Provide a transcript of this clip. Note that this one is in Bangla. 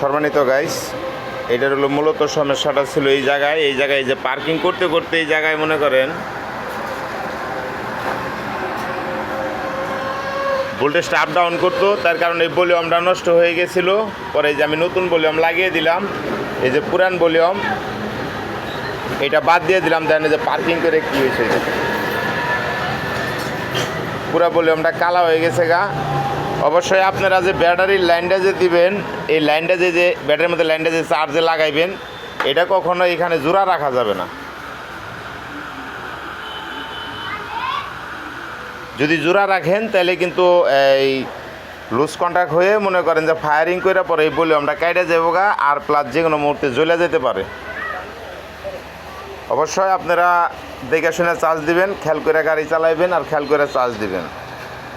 সম্মানিত গাইস এটার হলো মূলত সমস্যাটা ছিল এই জায়গায় এই জায়গায় যে পার্কিং করতে করতে এই জায়গায় মনে করেন ভোল্টেজটা আপ ডাউন করতো, তার কারণে এই ভলিউমটা নষ্ট হয়ে গেছিল। পরে যে আমি নতুন ভলিউম লাগিয়ে দিলাম, এই যে পুরান ভলিউম এটা বাদ দিয়ে দিলাম এই যে পার্কিং করে কি হয়েছে। পুরা ভলিউমটা কালা হয়ে গেছে গা। অবশ্যই আপনারা যে ব্যাটারির লাইনটা যে দিবেন, এই লাইনটা যে ব্যাটারির মধ্যে লাইনটা যে চার্জে লাগাইবেন, এটা কখনো এখানে জোড়া রাখা যাবে না। যদি জোড়া রাখেন, তাহলে কিন্তু, এই লুজ কন্ট্যাক্ট হয়ে মনে করেন যে ফায়ারিং করে পরে এই ভলিউমটা কাইটে যাব গা, আর প্লাস যে কোনো মুহূর্তে জ্বলে যেতে পারে। অবশ্যই আপনারা দেখে শুনে চার্জ দিবেন, খেয়াল করে গাড়ি চালাইবেন, আর খেয়াল করে চার্জ দিবেন।